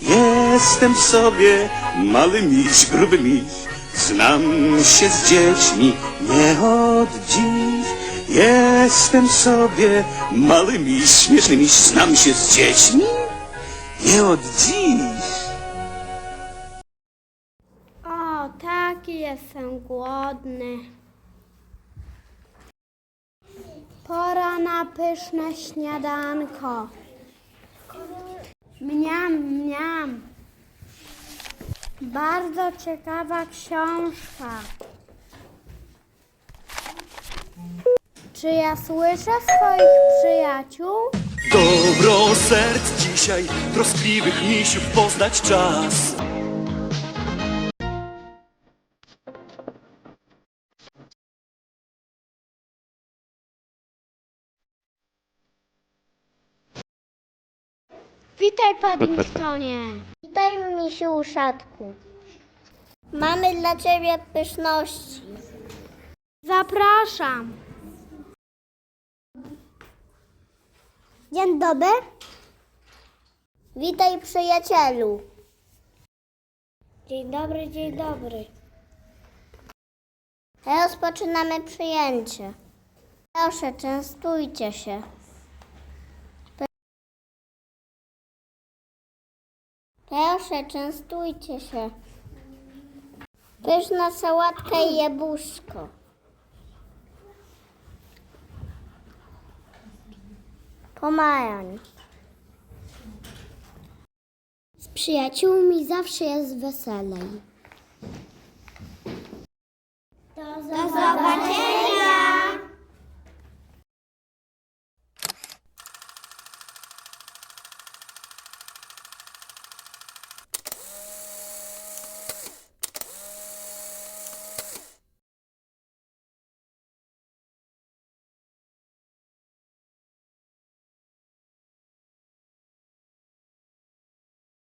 Jestem sobie mały miś, gruby miś. Znam się z dziećmi nie od dziś. Jestem sobie mały miś, śmieszny miś. Znam się z dziećmi nie od dziś. O, taki jestem głodny. Pora na pyszne śniadanko. Mniam, mniam. Bardzo ciekawa książka. Czy ja słyszę swoich przyjaciół? Dobro serc dzisiaj, troskliwych misiów poznać czas. Witaj, Paddingtonie. Witaj, misiu uszatku. Mamy dla ciebie pyszności. Zapraszam. Dzień dobry. Witaj, przyjacielu. Dzień dobry, dzień dobry. Rozpoczynamy przyjęcie. Proszę, częstujcie się. Proszę, częstujcie się. Pyszna sałatka i jabłuszko. Pomarańcz. Z przyjaciółmi zawsze jest weselej.